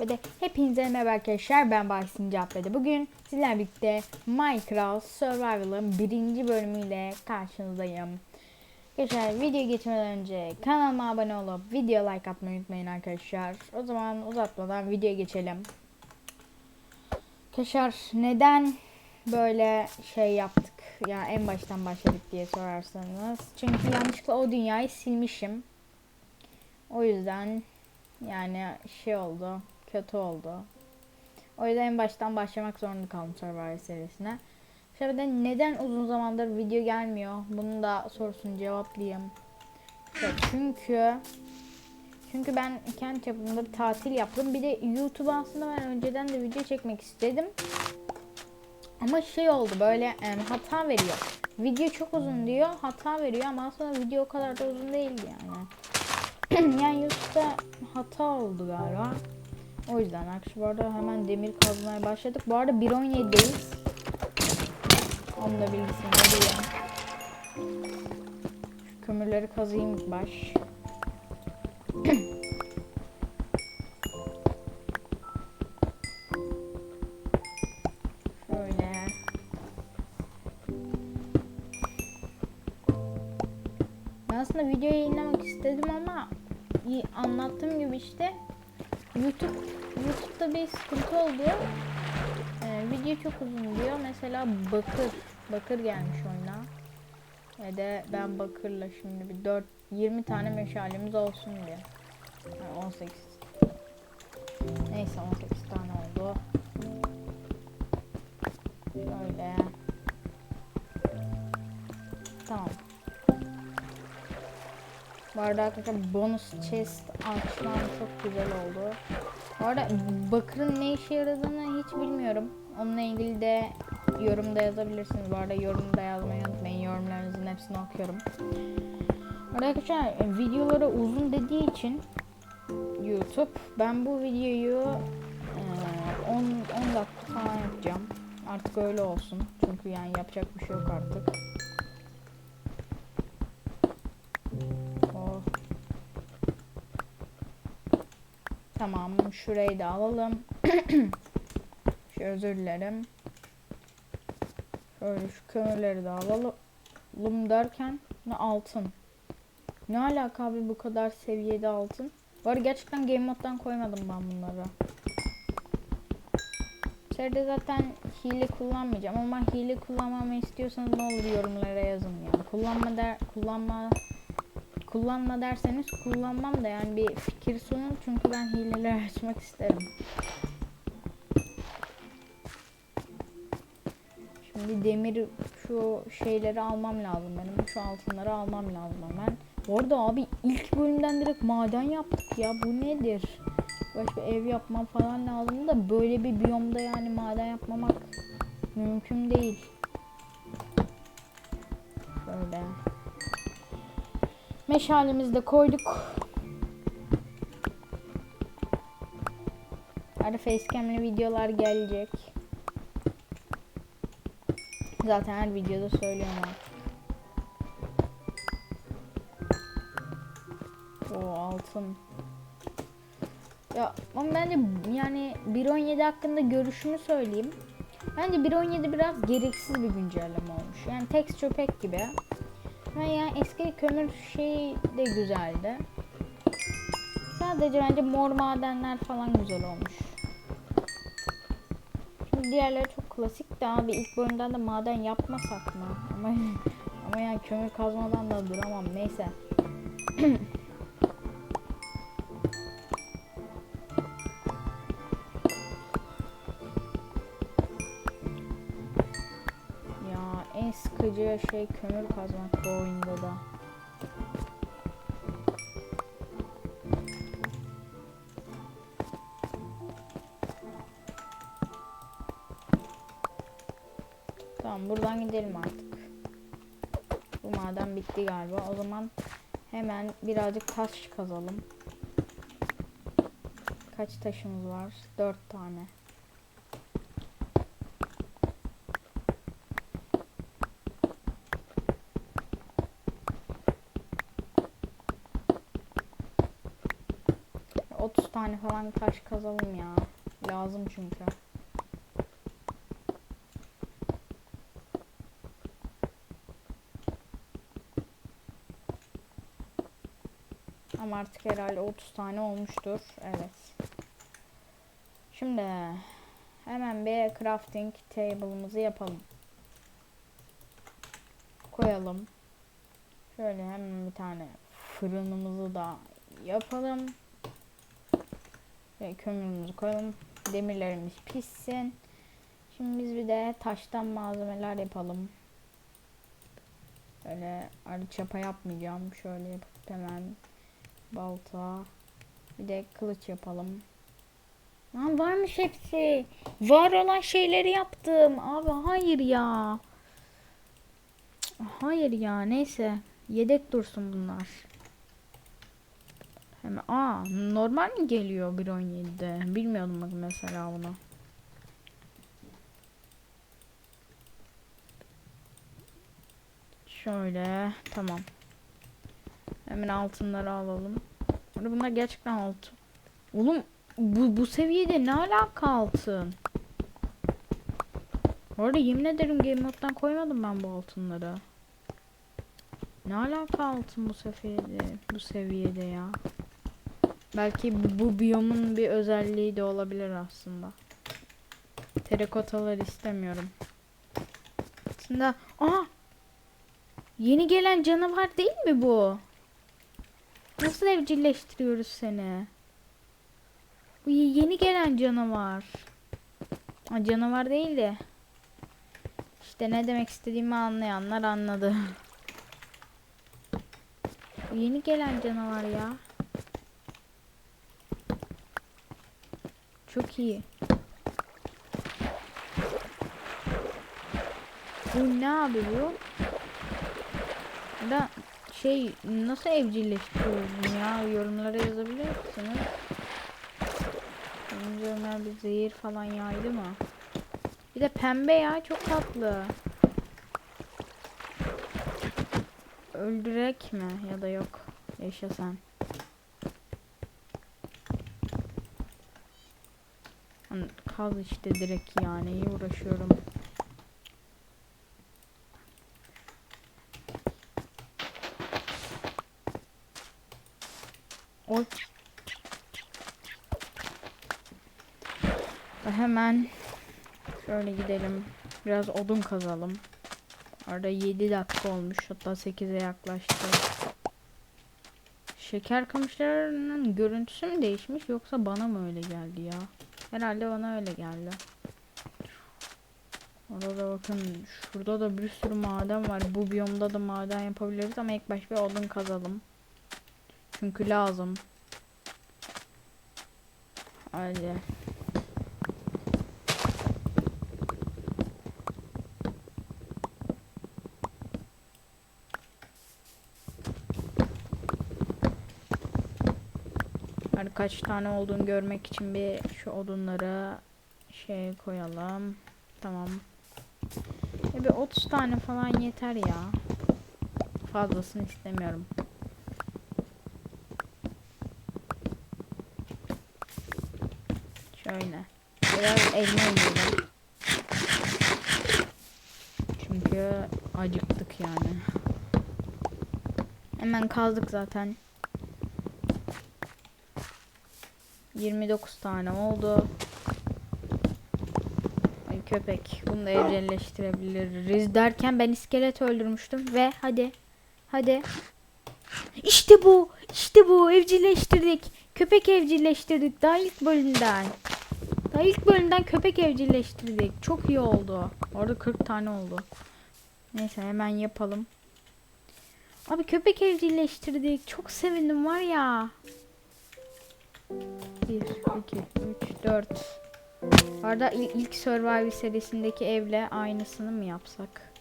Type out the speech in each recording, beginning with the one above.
Ve de hepinize merhaba arkadaşlar ben Bahsin Cappede. Bugün sizlerle birlikte Minecraft Survival'ın birinci bölümüyle karşınızdayım. Arkadaşlar video geçmeden önce kanalıma abone olup video like atmayı unutmayın arkadaşlar. O zaman uzatmadan videoya geçelim. Arkadaşlar neden böyle şey yaptık ya en baştan başladık diye sorarsanız. Çünkü yanlışlıkla o dünyayı silmişim. O yüzden yani şey oldu. Kötü oldu. O yüzden en baştan başlamak zorunda kaldım Survivor serisine. Şöyle neden uzun zamandır video gelmiyor? Bunun da sorusunu cevaplayayım. İşte çünkü çünkü ben kendi çapımda bir tatil yaptım. Bir de YouTube aslında ben önceden de video çekmek istedim. Ama şey oldu böyle em, hata veriyor. Video çok uzun diyor, hata veriyor ama aslında video o kadar da uzun değil yani. yani YouTube'da hata oldu galiba. O yüzden arada hemen demir kazmaya başladık. Bu arada 1.17'deyiz. Onu da bilgisini vereyim. Kömürleri kazıyım ilk baş. Aslında video yayınlamak istedim ama anlattığım gibi işte YouTube YouTube'da bir sıkıntı oldu. Ee, video çok uzun diyor. Mesela bakır bakır gelmiş oyuna. Ve de ben bakırla şimdi bir 4 20 tane meşalemiz olsun diye. Yani 18. Neyse 18 tane oldu. Şöyle. Tamam. Bu arada arkadaşlar bonus chest açmam çok güzel oldu. Bu arada bakırın ne işe yaradığını hiç bilmiyorum. Onunla ilgili de yorumda yazabilirsiniz. Bu arada yorumda yazmayı unutmayın. Yorumlarınızın hepsini okuyorum. Arkadaşlar e, videoları uzun dediği için YouTube ben bu videoyu e, 10 10 dakika falan yapacağım. Artık öyle olsun. Çünkü yani yapacak bir şey yok artık. Tamam şurayı da alalım. şu özür dilerim. Şöyle şu kömürleri de alalım derken ne altın. Ne alaka abi bu kadar seviyede altın? Var gerçekten game moddan koymadım ben bunları. İçeride zaten hile kullanmayacağım ama hile kullanmamı istiyorsanız ne olur yorumlara yazın yani. Kullanma der kullanma kullanma derseniz kullanmam da yani bir fikir sunun çünkü ben hileler açmak isterim. Şimdi demir şu şeyleri almam lazım benim. Şu altınları almam lazım hemen. Bu arada abi ilk bölümden direkt maden yaptık ya. Bu nedir? Başka ev yapmam falan lazım da böyle bir biyomda yani maden yapmamak mümkün değil. Şöyle. Meşalemizi de koyduk. Arada facecam'li videolar gelecek. Zaten her videoda söylüyorum artık. O altın. Ya ama bence yani 1.17 hakkında görüşümü söyleyeyim. Bence 1.17 biraz gereksiz bir güncelleme olmuş. Yani texture pack gibi. Ama yani eski kömür şey de güzeldi. Sadece bence mor madenler falan güzel olmuş. Şimdi diğerleri çok klasik de abi ilk bölümden de maden yapmasak mı? Ama ama yani kömür kazmadan da duramam neyse. en sıkıcı şey kömür kazmak bu oyunda da. Tamam buradan gidelim artık. Bu maden bitti galiba. O zaman hemen birazcık taş kazalım. Kaç taşımız var? Dört tane. Falan taş kazalım ya. Lazım çünkü. Ama artık herhalde 30 tane olmuştur. Evet. Şimdi hemen bir crafting table'ımızı yapalım. Koyalım. Şöyle hemen bir tane fırınımızı da yapalım. Ve kömürümüzü koyalım. Demirlerimiz pişsin. Şimdi biz bir de taştan malzemeler yapalım. Böyle arı çapa yapmayacağım. Şöyle yapıp hemen balta. Bir de kılıç yapalım. Lan varmış hepsi. Var olan şeyleri yaptım. Abi hayır ya. Hayır ya neyse. Yedek dursun bunlar. Hemen aa normal mi geliyor 1.17'de? Bilmiyordum bak mesela bunu. Şöyle tamam. Hemen altınları alalım. Bunlar gerçekten altın. Oğlum bu, bu seviyede ne alaka altın? Bu arada yemin ederim game moddan koymadım ben bu altınları. Ne alaka altın bu seviyede, bu seviyede ya? Belki bu, biyomun bir özelliği de olabilir aslında. Terikotalar istemiyorum. Aslında aha Yeni gelen canavar değil mi bu? Nasıl evcilleştiriyoruz seni? Bu ye- yeni gelen canavar. Ha, canavar değil de. İşte ne demek istediğimi anlayanlar anladı. Yeni gelen canavar ya. Çok iyi. Bu ne abi bu? Da şey nasıl evcilleştiriyoruz ya? Yorumlara yazabilir misiniz? Önce Ömer bir zehir falan yaydı mı? Bir de pembe ya çok tatlı. Öldürek mi ya da yok? Yaşa sen. Lan Kaz işte direkt yani iyi uğraşıyorum. Oy. Hemen şöyle gidelim. Biraz odun kazalım. Arada 7 dakika olmuş. Hatta 8'e yaklaştı. Şeker kamışlarının görüntüsü mü değişmiş yoksa bana mı öyle geldi ya? Herhalde bana öyle geldi. Orada bakın şurada da bir sürü maden var. Bu biyomda da maden yapabiliriz ama ilk baş bir odun kazalım. Çünkü lazım. Hadi. Hadi kaç tane olduğunu görmek için bir şu odunları şey koyalım. Tamam. Ya bir 30 tane falan yeter ya. Fazlasını istemiyorum. Şöyle. Biraz elma yiyelim. Çünkü acıktık yani. Hemen kazdık zaten. 29 tane oldu. Köpek. Bunu da evcilleştirebiliriz derken ben iskelet öldürmüştüm ve hadi. Hadi. İşte bu. İşte bu. Evcilleştirdik. Köpek evcilleştirdik. Daha ilk bölümden. Daha ilk bölümden köpek evcilleştirdik. Çok iyi oldu. Orada 40 tane oldu. Neyse hemen yapalım. Abi köpek evcilleştirdik. Çok sevindim var ya. 1, 2, 3, 4. Arada il- ilk Survivor serisindeki evle aynısını mı yapsak?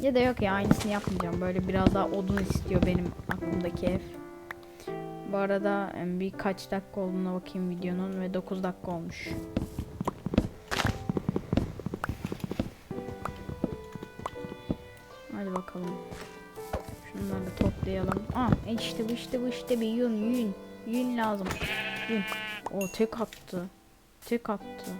Ya da yok ya aynısını yapmayacağım. Böyle biraz daha odun istiyor benim aklımdaki ev. Bu arada birkaç dakika olduğuna bakayım videonun ve 9 dakika olmuş. Hadi bakalım. Şunları toplayalım. Aa işte bu işte bu işte bir yün yün. Yün lazım. Yün. O tek attı. Tek attı.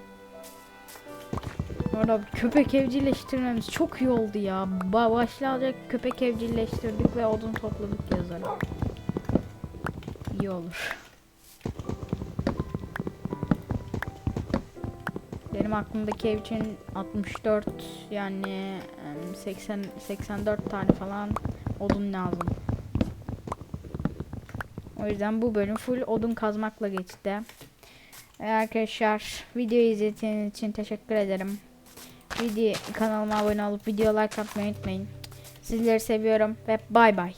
Orada köpek evcilleştirmemiz çok iyi oldu ya. Ba başlayacak köpek evcilleştirdik ve odun topladık yazarım. İyi olur. Benim aklımdaki ev için 64 yani em, 80 84 tane falan odun lazım. O yüzden bu bölüm full odun kazmakla geçti. Ee, Arkadaşlar videoyu izlediğiniz için teşekkür ederim. Video kanalıma abone olup video like atmayı unutmayın. Sizleri seviyorum ve bay bay.